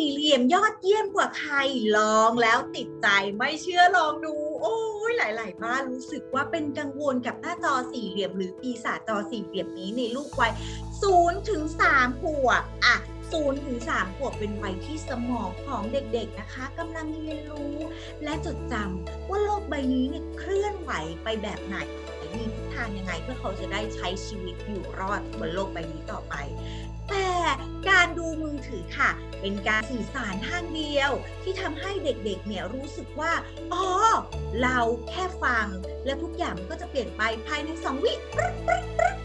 ี่เหลี่ยมยอดเยี่ยมกว่าใครลองแล้วติดใจไม่เชื่อลองดู โอ้ยหลาย ๆ บ้านรู้สึกว่าเป็นกังวลกับหน้าจอสี่เหลี่ยม หรือปีศาจจอสี่เหลี่ยมนี้ในลูกวัย0ถึง3ขวบอะ0ถึง3ขวบเป็นวัยที่สมองของเด็กๆนะคะกำลังเรียนรู้ และจดจำว่าโลกใบนี้เนี่ยเคลื่อนไหวไปแบบไหนมีทิศทางยังไงเพื่อเขาจะได้ใช้ชีวิตอยู่รอดบนโลกใบนี้ต่อไปแต่ อถือค่ะ เป็นการสื่อสารทางเดียว ที่ทำให้เด็กๆ เนี่ยรู้สึกว่า อ๋อ เราแค่ฟัง และทุกอย่างมันก็จะเปลี่ยนไปภายในสองวิ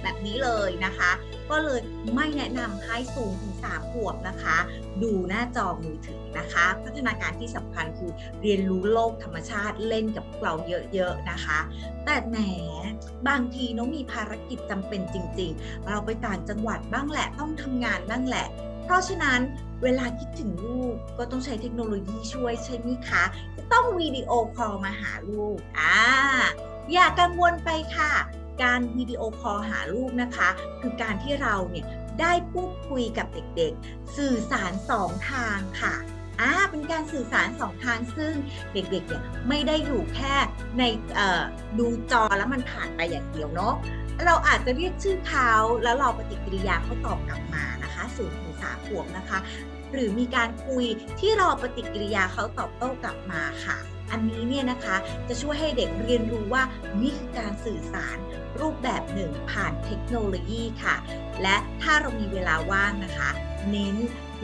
แบบนี้เลยนะคะ ก็เลยไม่แนะนำให้สูงถึง3ขวบนะคะ ดูหน้าจอมือถือนะคะ พัฒนาการที่สำคัญคือเรียนรู้โลกธรรมชาติเล่นกับพวกเราเยอะๆนะคะ แต่แหมบางทีน้องมีภารกิจจำเป็นจริง ๆ เราไปต่างจังหวัดบ้างแหละต้องทำงานบ้างแหละ เพราะฉะนั้นเวลาคิดถึงลูกก็ต้องใช้เทคโนโลยีช่วยใช่ไหมคะจะต้องวิดีโอคอลมาหาลูกอ่าอย่ากังวลไปค่ะ การวิดีโอคอลหาลูกนะคะ คือการที่เราเนี่ยได้พูดคุยกับเด็กๆ สื่อสารสองทางค่ะอ่าเป็นการสื่อสารสองทางซึ่งเด็กๆเนี่ยไม่ได้อยู่แค่ในดูจอแล้วมันผ่านไปอย่างเดียวเนาะ เราอาจจะเรียกชื่อเขาแล้วรอปฏิกิริยาเขาตอบกลับมานะคะศูนย์ถึงสามขวบนะคะ หรือมีการคุยที่รอปฏิกิริยาเขาตอบโต้กลับมาค่ะ อันนี้เนี่ยนะคะจะช่วยให้เด็กเรียนรู้ว่านี่คือการสื่อสารรูปแบบหนึ่งผ่านเทคโนโลยีค่ะ และถ้าเรามีเวลาว่างนะคะ เน้น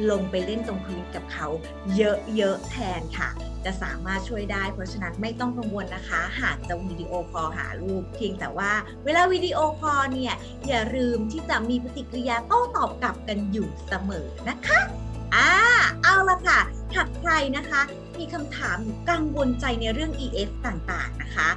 ลงไปเล่นตรงพื้นกับเขาเยอะๆแทนค่ะ จะสามารถช่วยได้ เพราะฉะนั้นไม่ต้องกังวลนะคะ หากจะวิดีโอคอลหาลูกเพียงแต่ว่าเวลาวิดีโอคอลเนี่ย อย่าลืมที่จะมีปฏิกิริยาโต้ตอบกลับกันอยู่เสมอนะคะอ่าเอาละค่ะหากใครนะคะ มีคำถามหรือกังวลใจในเรื่อง EF ต่างๆนะคะ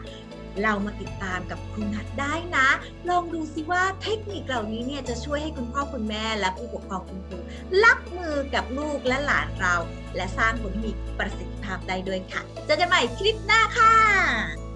เรามาติดตามกับครูนัดได้นะ ลองดูซิว่าเทคนิคเหล่านี้เนี่ยจะช่วยให้คุณพ่อคุณแม่และผู้ปกครองคุณครูรับมือกับลูกและหลานเรา และสร้างผลที่มีประสิทธิภาพได้ด้วยค่ะ เจอกันใหม่คลิปหน้าค่ะ